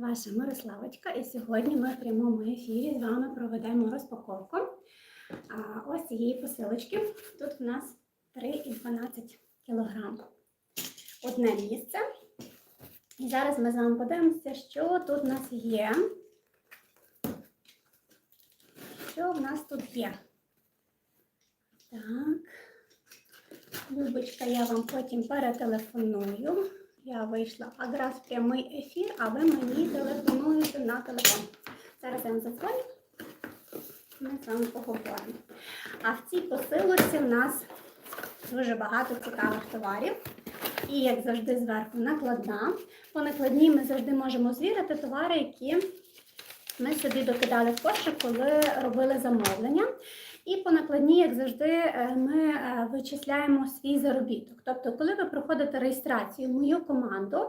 ваша Мирославочка, і сьогодні ми в прямому ефірі з вами проведемо розпаковку ось цієї посилочки. Тут в нас 3,12 кг. Одне місце. І зараз ми з вами подивимося, що тут в нас є. Що в нас тут є? Так. Любочка, я вам потім перетелефоную. Я вийшла якраз в прямий ефір, а ви мені телефонуєте на телефон. Зараз я вам задзвоню. Ми з вами поговоримо. А в цій посилочці в нас дуже багато цікавих товарів. І, як завжди, зверху накладна. По накладній ми завжди можемо звірити товари, які ми собі докидали в кошик, коли робили замовлення. І по накладній, як завжди, е, ми е, вичисляємо свій заробіток. Тобто, коли ви проходите реєстрацію в мою команду,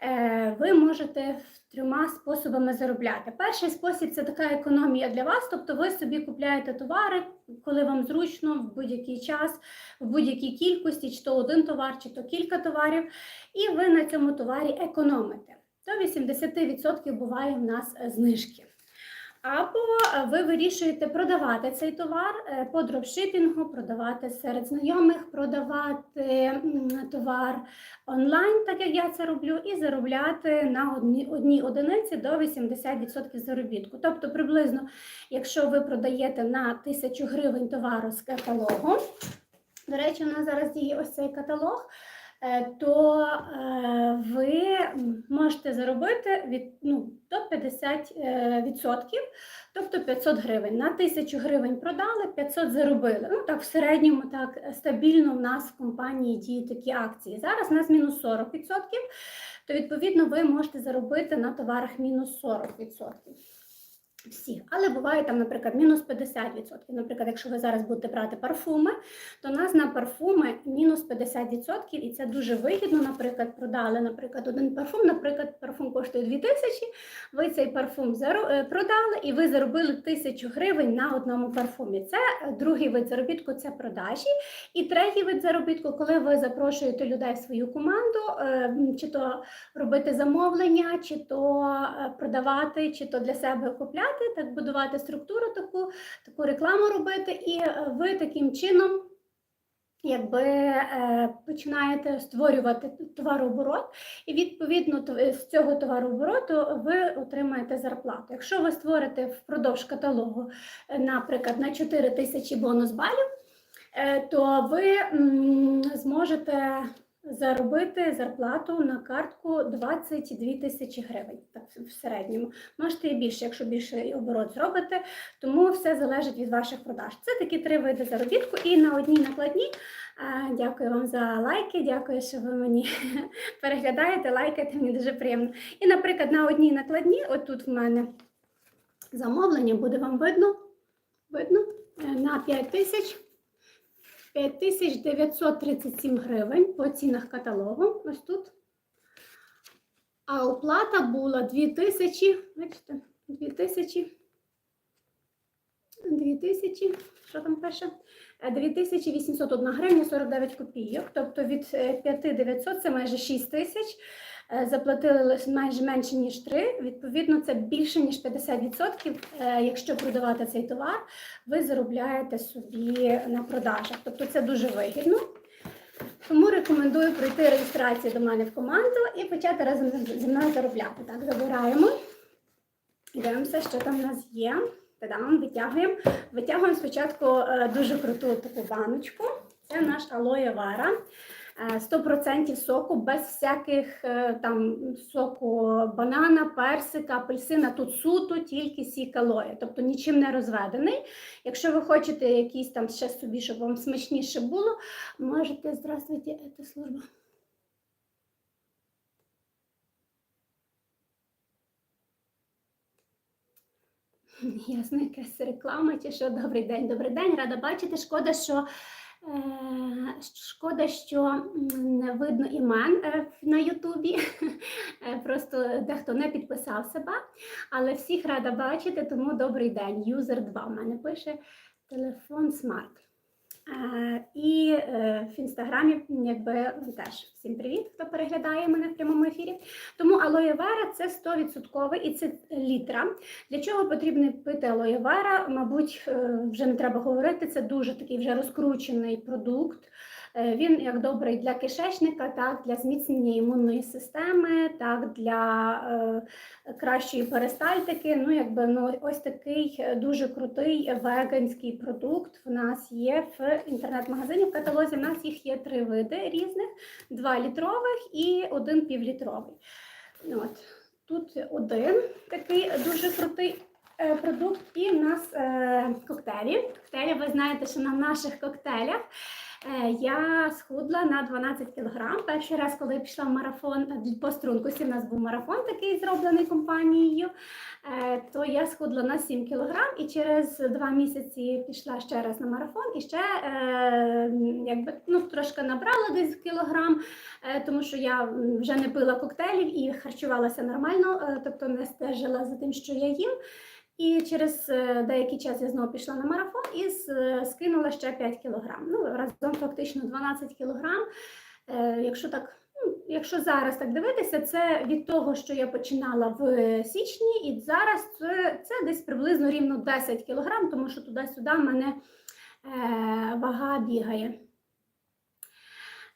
е, ви можете трьома способами заробляти. Перший спосіб це така економія для вас, тобто ви собі купляєте товари, коли вам зручно, в будь-який час, в будь-якій кількості, чи то один товар, чи то кілька товарів, і ви на цьому товарі економите. До 80% буває в нас знижки. Або е, ви вирішуєте продавати цей товар е, по дропшипінгу, продавати серед знайомих, продавати товар онлайн, так як я це роблю, і заробляти на одній, одиниці до 80% заробітку. Тобто, приблизно, якщо ви продаєте на 1000 гривень товару з каталогу, до речі, у нас зараз діє ось цей каталог. Е, То е, ви можете заробити від ну, до 50%, е, тобто 500 гривень. На 1000 гривень продали, 500 заробили. Ну так в середньому так стабільно в нас в компанії діють такі акції. Зараз у нас мінус 40%, то відповідно ви можете заробити на товарах мінус 40%. Всіх, але буває там, наприклад, мінус 50%. Наприклад, якщо ви зараз будете брати парфуми, то у нас на парфуми мінус 50%, і це дуже вигідно. Наприклад, продали, наприклад, один парфум. Наприклад, парфум коштує 2000, ви цей парфум е, продали і ви заробили 1000 гривень на одному парфумі. Це е, другий вид заробітку це продажі. І третій вид заробітку, коли ви запрошуєте людей в свою команду, е, чи то робити замовлення, чи то продавати, чи то для себе купляти, так будувати структуру, таку, таку рекламу робити, і е, ви таким чином. Якби е, починаєте створювати товарооборот, і відповідно з цього товарообороту ви отримаєте зарплату. Якщо ви створите впродовж каталогу, е, наприклад, на 4 тисячі бонус балів, то ви зможете заробити зарплату на картку 22 тисячі гривень, так в середньому. Можете і більше, якщо більше оборот зробите, тому все залежить від ваших продаж. Це такі три види заробітку, і на одній накладній. е, Дякую вам за лайки, дякую, що ви мені переглядаєте, лайкаєте, мені дуже приємно. І, наприклад, на одній накладній, отут в мене замовлення, буде вам видно, видно е, на 5 тисяч. 5937 гривень по цінах каталогу. Ось тут. А оплата була 2000, бачите, 2000, 2000, що там пише? Е, 2801 гривня 49 копійок. Тобто від е, 5900 це майже 6 тисяч. Е, Заплатили майже менше, ніж 3. Відповідно, це більше, ніж 50%. Е, Якщо продавати цей товар, ви заробляєте собі на продажах. Тобто це дуже вигідно. Тому рекомендую пройти реєстрацію до мене в команду і почати разом зі мною заробляти. Так, забираємо. Дивимося, що там в нас є. Та-дам, витягуємо. Витягуємо спочатку е, дуже круту таку баночку. Це наш алоє вара. Е, 100% соку, без всяких е, там соку банана, персика, апельсина. Тут суто тільки сік алоє, тобто нічим не розведений. Якщо ви хочете якийсь там ще собі, щоб вам смачніше було, можете здравствуйте, це служба. Ясно, якась реклама чи що. Добрий день, добрий день, рада бачити. Шкода, що Е, Шкода, що не видно імен е, на Ютубі. Е, Просто дехто не підписав себе, але всіх рада бачити, тому добрий день. Юзер 2 в мене пише телефон смарт. І е, в інстаграмі, якби теж всім привіт, хто переглядає мене в прямому ефірі. Тому алоє вера це 100% і це літра. Для чого потрібно пити алоє вера? Мабуть, е, вже не треба говорити. Це дуже такий вже розкручений продукт. Е, Він як добрий для кишечника, так для зміцнення імунної системи, так для е, кращої перистальтики. Ну, якби ну ось такий е, дуже крутий веганський продукт. В нас є в інтернет-магазині. В каталозі в нас їх є три види різних: два літрових і один півлітровий. От тут один такий дуже крутий. е, Продукт і в нас е, коктейлі. Коктейлі, ви знаєте, що на наших коктейлях Я схудла на 12 кг. Перший раз, коли я пішла в марафон е, по стрункості, у нас був марафон такий зроблений компанією, е, то я схудла на 7 кг і через два місяці пішла ще раз на марафон і ще е, якби, ну, трошки набрала десь кілограм, е, тому що я вже не пила коктейлів і харчувалася нормально, е, тобто не стежила за тим, що я їм. І через е, деякий час я знову пішла на марафон і скинула ще 5 кілограм. Ну, разом фактично 12 кілограм. Е, Якщо так, ну, якщо зараз так дивитися, це від того, що я починала в січні, і зараз це, це десь приблизно рівно 10 кілограм, тому що туди-сюди в мене е, вага бігає.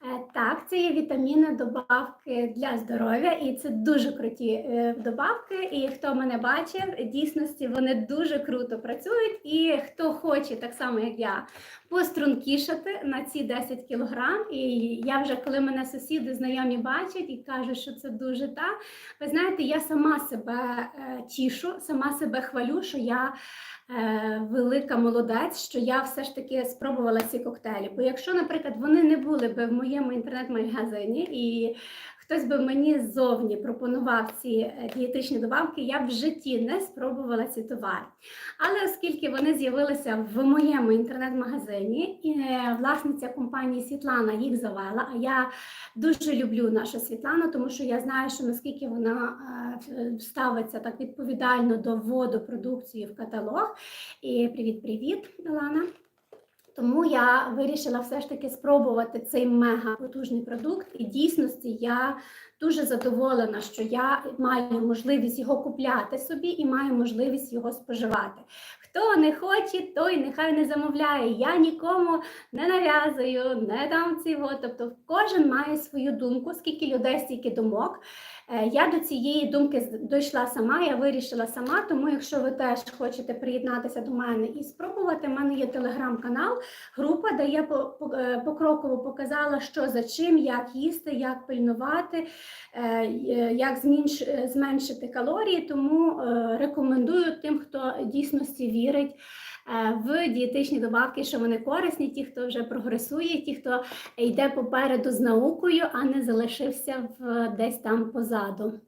Е, Так, це є вітаміни, добавки для здоров'я, і це дуже круті е, добавки. І хто мене бачив, дійсності вони дуже круто працюють. І хто хоче, так само як я, пострункішати на ці 10 кілограм. І я вже, коли мене сусіди знайомі бачать і кажуть, що це дуже так, ви знаєте, я сама себе е, тішу, сама себе хвалю, що я велика молодець, що я все ж таки спробувала ці коктейлі. Бо якщо, наприклад, вони не були б в моєму інтернет-магазині і хтось би мені ззовні пропонував ці е, дієтичні добавки, я б в житті не спробувала ці товари. Але оскільки вони з'явилися в моєму інтернет-магазині, і е, власниця компанії Світлана їх завела, а я дуже люблю нашу Світлану, тому що я знаю, що наскільки вона е, ставиться так відповідально до вводу продукції в каталог. І привіт-привіт, Лана. Тому я вирішила все ж таки спробувати цей мега потужний продукт. І дійсності я дуже задоволена, що я маю можливість його купляти собі і маю можливість його споживати. Хто не хоче, той нехай не замовляє. Я нікому не нав'язую, не дам цього. Тобто кожен має свою думку, скільки людей, стільки думок. Е, Я до цієї думки дійшла сама, я вирішила сама. Тому, якщо ви теж хочете приєднатися до мене і спробувати, в мене є телеграм-канал, група, де я е, покроково показала, що за чим, як їсти, як пильнувати, е, як зменшити калорії. Тому рекомендую тим, хто дійсності вірить. Е, В дієтичні добавки, що вони корисні, ті, хто вже прогресує, ті, хто йде попереду з наукою, а не залишився в десь там позаду.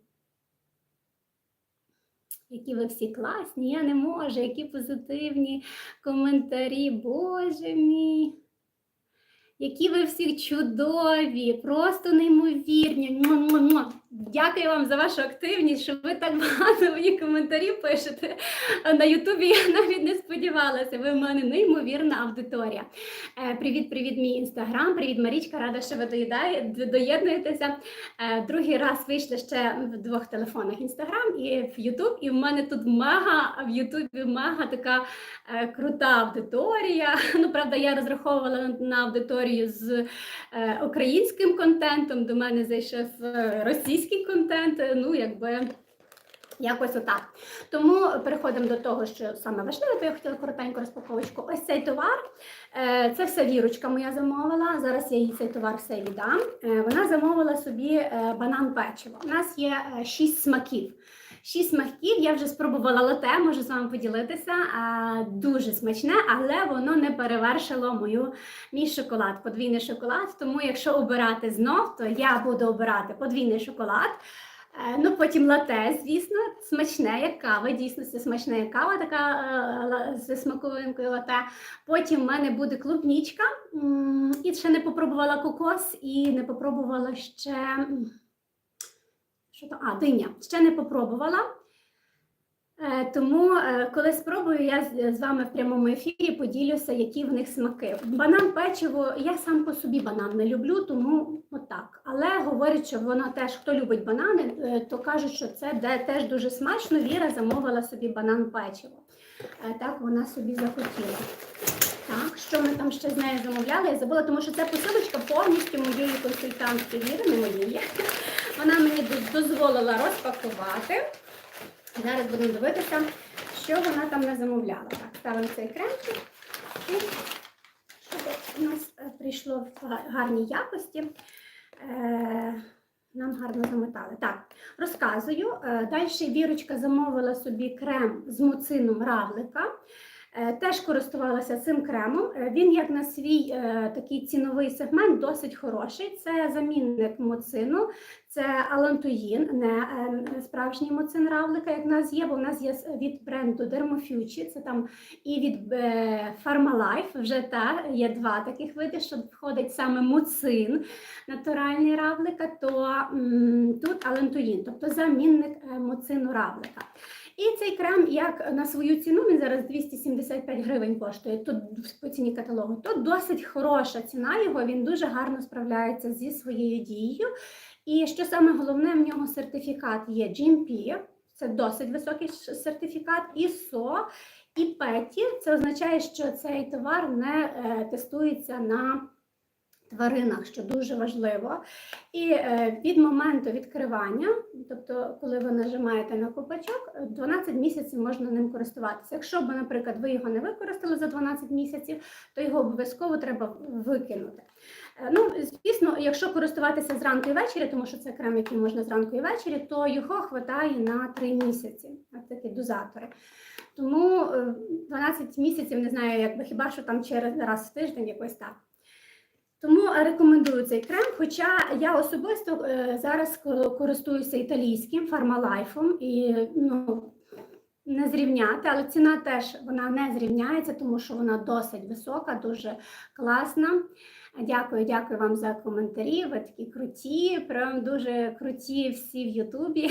Які ви всі класні, я не можу, які позитивні коментарі, Боже мій. Які ви всі чудові, просто неймовірні. Муа-муа-муа. Дякую вам за вашу активність, що ви так багато мені коментарів пишете. На Ютубі я навіть не сподівалася. Ви в мене неймовірна аудиторія. Е, Привіт, привіт, мій інстаграм. Привіт, Марічка. Рада, що ви доєднуєтеся. Е, Другий раз вийшли ще в двох телефонах інстаграм і в Ютуб. І в мене тут мега в Ютубі мега така е, крута аудиторія. Ну, правда, я розраховувала на- аудиторію з е, українським контентом. До мене зайшов е, російський контент. е, Ну, якби. Якось отак. Тому переходимо до того, що саме важливе, бо я хотіла коротеньку розпаковочку. Ось цей товар. е, Це все вірочка моя замовила. Зараз я їй цей товар все віддам. Е, Вона замовила собі банан печиво. У нас є шість смаків. Шість смаків я вже спробувала лате, можу з вами поділитися. Дуже смачне, але воно не перевершило мою мій шоколад, подвійний шоколад. Тому, якщо обирати знов, то я буду обирати подвійний шоколад. Е, Ну, потім лате, звісно, смачне, як кава, дійсно це смачне, як кава, така е, з смаковинкою лате. Потім в мене буде клубнічка. І ще не попробувала кокос, і не попробувала ще. Що там? А, диня. Ще не попробувала. Е, Тому, е, коли спробую, я з- вами в прямому ефірі поділюся, які в них смаки. Банан печиво, я сам по собі банан не люблю, тому отак. Але говорять, що воно теж, хто любить банани, е, то кажуть, що це де теж дуже смачно. Віра замовила собі банан печиво. Так вона собі захотіла. Так, що ми там ще з нею замовляли? Я забула, тому що це посилочка повністю моєї консультантки Віри, не моєї. Вона мені дозволила розпакувати. Зараз будемо дивитися, що вона там не замовляла. Так, ставимо цей кремчик. І щоб у нас е, прийшло в гарній якості. Е, нам гарно замотали. Так, розказую. Е, Далі Вірочка замовила собі крем з муцином равлика. Е, Теж користувалася цим кремом. Е, Він, як на свій е, такий ціновий сегмент, досить хороший. Це замінник муцину, це алантоїн, не справжній муцин равлика, як в нас є, бо в нас є від бренду Dermofucci, це там і від Pharmalife, вже та є два таких види, що входить саме муцин натуральний равлика, то м, тут алантоїн, тобто замінник муцину равлика. І цей крем, як на свою ціну, він зараз 275 гривень коштує тут по ціні каталогу, то досить хороша ціна його, він дуже гарно справляється зі своєю дією. І що саме головне, в нього сертифікат є GMP, це досить високий сертифікат, ISO і PETI. Це означає, що цей товар не е, тестується на тваринах, що дуже важливо. І е, від моменту відкривання, тобто, коли ви нажимаєте на купачок, е, 12 місяців можна ним користуватися. Якщо б, наприклад, ви його не використали за 12 місяців, то його обов'язково треба викинути. Е, Ну, звісно, якщо користуватися зранку і ввечері, тому що це крем, який можна зранку і ввечері, то його вистачає на 3 місяці. Такі дозатори. Тому е, 12 місяців не знаю, якби хіба що там через раз в тиждень якось так. Тому рекомендую цей крем. Хоча я особисто е, зараз користуюся італійським фармалайфом і ну, не зрівняти, але ціна теж вона не зрівняється, тому що вона досить висока, дуже класна. Дякую, дякую вам за коментарі. Ви такі круті, прям дуже круті всі в Ютубі.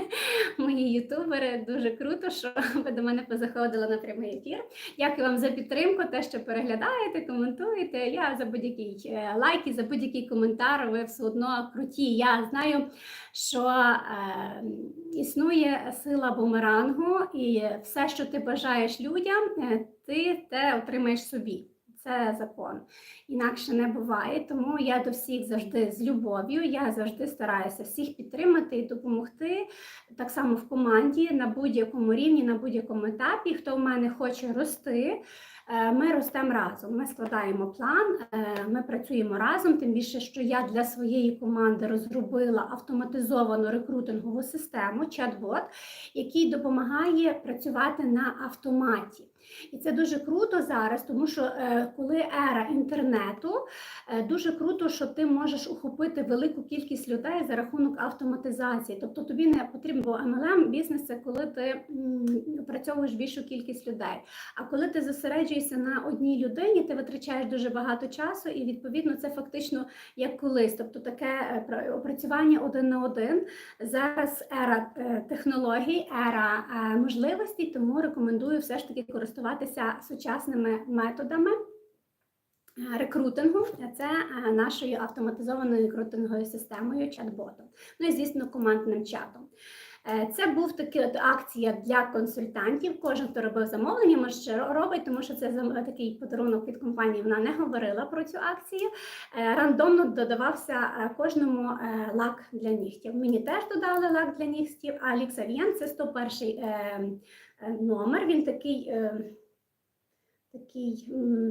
Мої ютубери дуже круто, що ви до мене позаходили на прямий ефір. Дякую вам за підтримку, те, що переглядаєте, коментуєте. Я за будь-який е, лайк і за будь-який коментар. Ви все одно круті. Я знаю, що е, існує сила бумерангу, і все, що ти бажаєш людям, е, ти те отримаєш собі. Це закон. Інакше не буває. Тому я до всіх завжди з любов'ю. Я завжди стараюся всіх підтримати і допомогти так само в команді на будь-якому рівні, на будь-якому етапі. Хто в мене хоче рости, е, ми ростемо разом. Ми складаємо план, е, ми працюємо разом. Тим більше, що я для своєї команди розробила автоматизовану рекрутингову систему, чат-бот, який допомагає працювати на автоматі. І це дуже круто зараз, тому що е, коли ера інтернету, е, дуже круто, що ти можеш охопити велику кількість людей за рахунок автоматизації. Тобто тобі не потрібно, бо MLM бізнес це коли ти м, опрацьовуєш більшу кількість людей. А коли ти зосереджуєшся на одній людині, ти витрачаєш дуже багато часу, і відповідно це фактично як колись. Тобто таке е, опрацювання один на один. Зараз ера технологій, ера можливостей, тому рекомендую все ж таки користуватися сучасними методами. е, Рекрутингу це е, нашою автоматизованою рекрутинговою системою чат-ботом. Ну і звісно, командним чатом. Е, Це був таки от акція для консультантів. Кожен, хто робив замовлення, може ще робить, тому що це такий подарунок від компанії. Вона не говорила про цю акцію. Е, Рандомно додавався е, кожному лак для нігтів. Мені теж додали лак для нігтів, а Ліксавієн це 101 е, е, номер. Він такий. Такий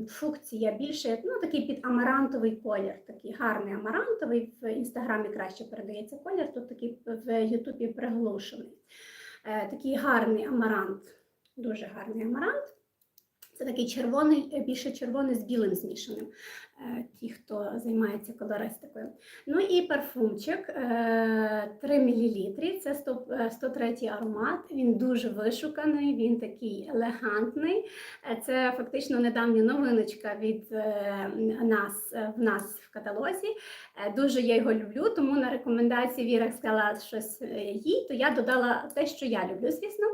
фукція, більше, ну такий під амарантовий колір, такий гарний амарантовий. В інстаграмі краще передається колір, тут такий в Ютубі приглушений. Е, такий гарний амарант, дуже гарний амарант. Це такий червоний, е, більше червоний з білим змішаним. Е, Ті, хто займається колористикою. Ну і парфумчик е, 3 мл. Це 100, е, 103 аромат. Він дуже вишуканий, він такий елегантний. Е, Це фактично недавня новиночка від е, нас е, в нас в каталозі. Е, Дуже я його люблю, тому на рекомендації Віра сказала щось е, їй, то я додала те, що я люблю, звісно,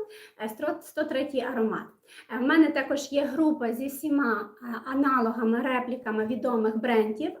е, 100 103 аромат. Е, В мене також є група зі всіма е, аналогами, репліками відомих брендів,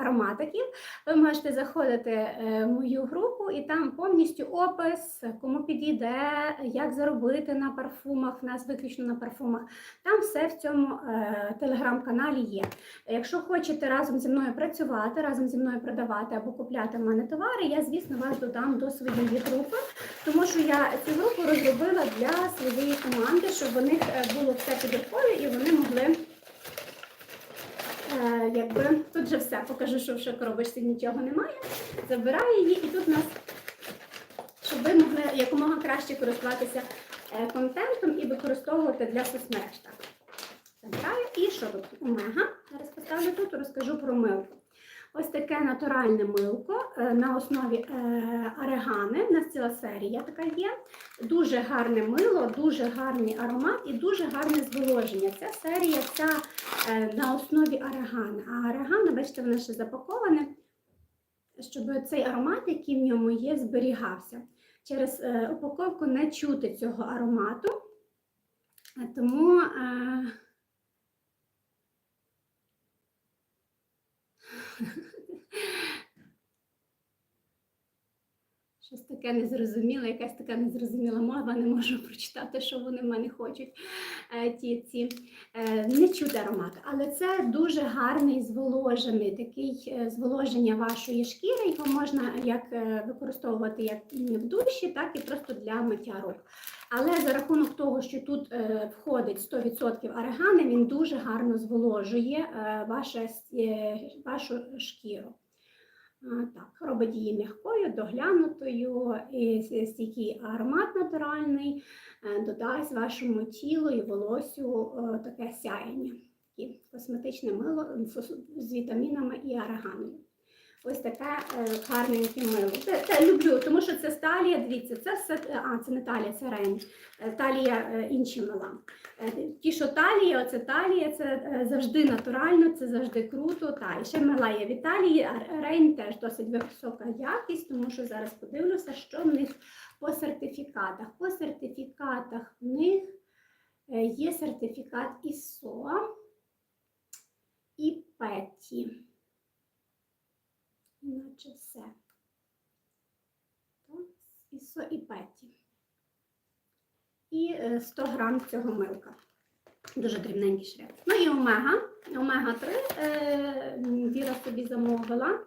ароматиків. Ви можете заходити е, в мою групу і там повністю опис, кому підійде, як заробити на парфумах, в нас виключно на парфумах. Там все в цьому е, телеграм-каналі є. Якщо хочете разом зі мною працювати, разом зі мною продавати або купляти в мене товари, я, звісно, вас додам до своєї групи, тому що я цю групу розробила для своєї команди, щоб у них е, було все під рукою і вони могли. Е, якби тут вже все, покажу, що в коробочці нічого немає. Забираю її, і тут у нас, щоб ви могли якомога краще користуватися е, контентом і використовувати для соцмереж. Забираю. І що тут? Омега. Зараз поставлю тут, розкажу про милку. Ось таке натуральне милко е, на основі е, арегани. У нас ціла серія така є. Дуже гарне мило, дуже гарний аромат і дуже гарне зволоження. Ця серія вся е, на основі арегани. А арегана, бачите, вона ще запакована, щоб цей аромат, який в ньому є, зберігався. Через упаковку не чути цього аромату. Тому щось таке незрозуміле, якась така незрозуміла мова, не можу прочитати, що вони в мене хочуть. Е, Ті, ці. Е, Не чути аромат, але це дуже гарний зволожений такий е, зволоження вашої шкіри. Його можна як використовувати як в душі, так і просто для миття рук. Але за рахунок того, що тут е, входить 100% арегани, він дуже гарно зволожує е, ваше, е, вашу шкіру. Так, робить її м'якою, доглянутою, і стійкий аромат натуральний, додасть вашому тілу і волосю таке сяєння. І косметичне мило з вітамінами і араганою. Ось таке е, гарненьке мило. Це, це люблю, тому що це сталія, дивіться, це все, а, це не талія, це рейн. Е, Талія е, інші мила. Е, Ті, що талія, оце талія, це е, завжди натурально, це завжди круто. Та, і ще мила є від талії, а рейн теж досить висока якість, тому що зараз подивлюся, що в них по сертифікатах. По сертифікатах в них е, є сертифікат ISO і PETI. Іначе все. Так, ISO і PETI. І е, 100 грам цього милка. Дуже дрібненький шрифт. Ну і омега. Омега 3 е, Віра собі замовила.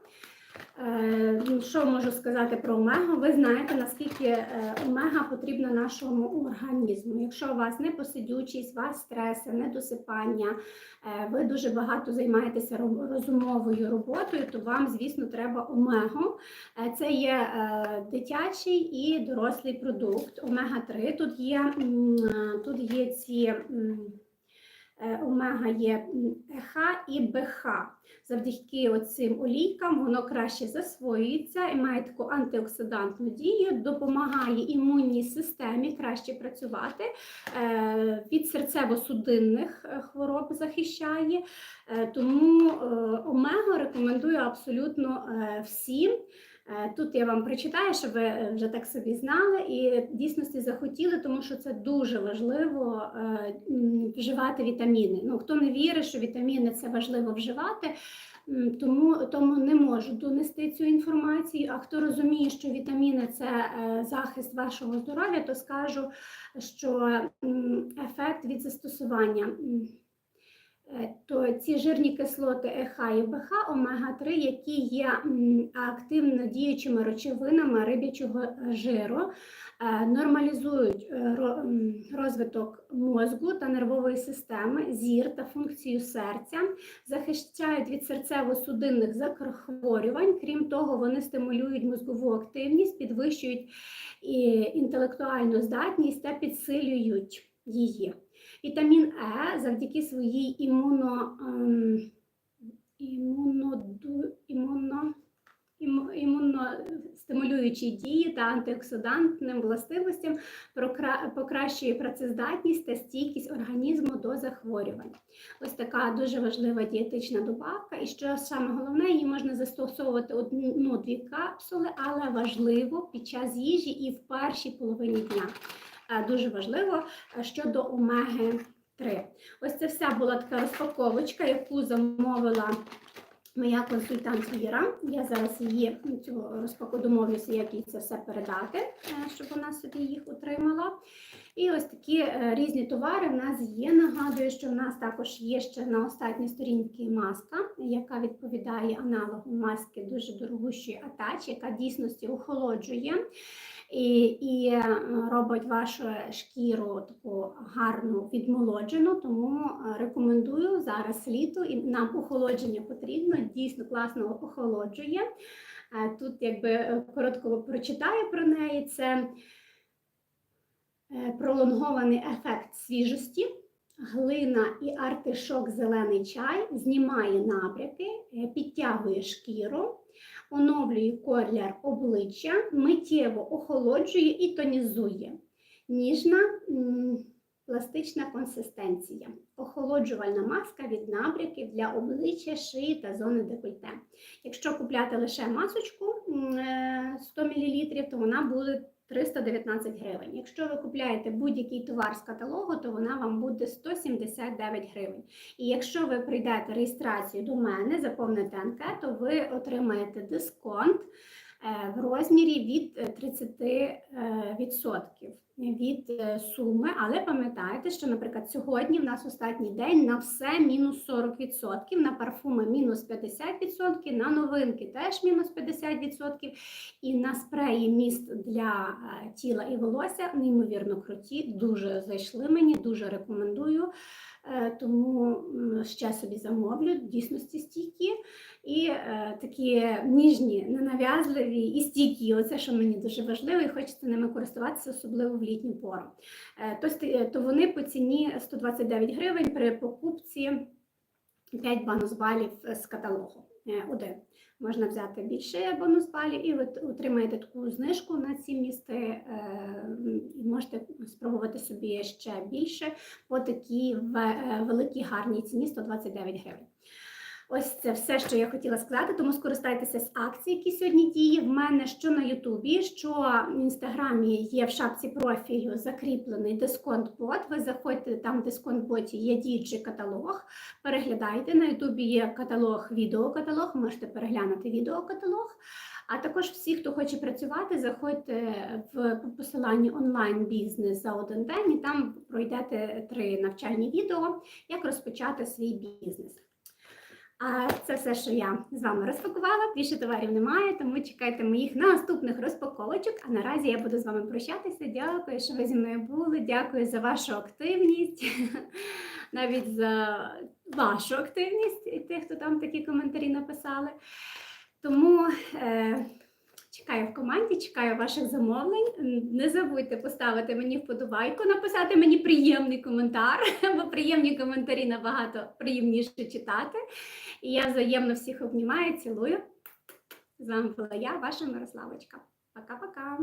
Е, ну, Що можу сказати про омегу? Ви знаєте, наскільки е, омега потрібна нашому організму. Якщо у вас непосидючість, у вас стреси, недосипання, е, ви дуже багато займаєтеся розумовою роботою, то вам, звісно, треба омегу. Це є дитячий і дорослий продукт. Омега-3. Тут є, тут є ці. Е, Омега є ЕХ і БХ. Завдяки оцим олійкам воно краще засвоюється і має таку антиоксидантну дію, допомагає імунній системі краще працювати, е, від серцево-судинних е, хвороб захищає. Тому омегу рекомендую абсолютно всім. Е, Тут я вам прочитаю, щоб ви е, вже так собі знали і дійсності захотіли, тому що це дуже важливо е, вживати вітаміни. Ну, хто не вірить, що вітаміни це важливо вживати, тому, тому не можу донести цю інформацію. А хто розуміє, що вітаміни це захист вашого здоров'я, то скажу, що ефект від застосування. Е, то ці жирні кислоти ЕХ і БХ, омега-3, які є активно діючими речовинами риб'ячого е, жиру, е, нормалізують розвиток мозку та нервової системи, зір та функцію серця, захищають від серцево-судинних захворювань. Крім того, вони стимулюють мозкову активність, підвищують інтелектуальну здатність та підсилюють її. Вітамін Е завдяки своїй імуно, ем, імуно, імуностимулюючій дії та антиоксидантним властивостям покращує працездатність та стійкість організму до захворювань. Ось така дуже важлива дієтична добавка. І що саме головне, її можна застосовувати одну-дві капсули, але важливо під час їжі і в першій половині дня. Е, Дуже важливо е, щодо омеги 3. Ось це вся була така розпаковочка, яку замовила моя консультант Віра. Я зараз її цю розпаку домовлюся, як їй це все передати, е, щоб вона собі їх отримала. І ось такі різні товари в нас є. Нагадую, що в нас також є ще на останній сторінці маска, яка відповідає аналогу маски дуже дорогущої атач, яка дійсності охолоджує і, і е, робить вашу шкіру таку гарну відмолоджену. Тому е, рекомендую зараз літо і нам охолодження потрібно, дійсно класно охолоджує. Е, Тут якби коротко прочитаю про неї. Це пролонгований ефект свіжості. Глина і артишок зелений чай знімає набряки, е, підтягує шкіру, оновлює колір обличчя, миттєво охолоджує і тонізує. Ніжна пластична консистенція. Охолоджувальна маска від набряків для обличчя, шиї та зони декольте. Якщо купляти лише масочку м, е, 100 мл, то вона буде 319 гривень. Якщо ви купляєте будь-який товар з каталогу, то вона вам буде 179 гривень. І якщо ви прийдете реєстрацію до мене, заповните анкету, ви отримаєте дисконт в розмірі від е, 30% від е, суми. Але пам'ятайте, що, наприклад, сьогодні в нас останній день на все мінус 40%, на парфуми мінус 50%, на новинки теж мінус 50%, і на спреї міст для е, тіла і волосся неймовірно круті, дуже зайшли мені, дуже рекомендую. Е, Тому ще собі замовлю, дійсності стійкі і е, такі ніжні, ненав'язливі і стійкі. Оце, що мені дуже важливо, і хочеться ними користуватися, особливо в літню пору. Е, то, вони по ціні 129 гривень при покупці 5 бонус балів з каталогу. Один. Можна взяти більше бонус балів, і ви отримаєте таку знижку на ці місти. Можете спробувати собі ще більше по такій е, великій гарній ціні 129 гривень. Ось це все, що я хотіла сказати. Тому скористайтеся з акцій, які сьогодні діє. В мене що на Ютубі, що в інстаграмі є в шапці профілю закріплений дисконт-бот. Ви заходьте там в дисконт-боті є діючий каталог. Переглядайте на Ютубі є каталог, відеокаталог. Можете переглянути відеокаталог. А також всі, хто хоче працювати, заходьте в посиланні онлайн бізнес за один день, і там пройдете три навчальні відео, як розпочати свій бізнес. А це все, що я з вами розпакувала. Більше товарів немає, тому чекайте моїх наступних розпаковочок. А наразі я буду з вами прощатися. Дякую, що ви зі мною були. Дякую за вашу активність, навіть за вашу активність і тих, хто там такі коментарі написали. Тому е, чекаю в команді, чекаю ваших замовлень. Не забудьте поставити мені вподобайку, написати мені приємний коментар, бо приємні коментарі набагато приємніше читати. І я взаємно всіх обнімаю, цілую. З вами була я, ваша Мирославочка. Пока-пока.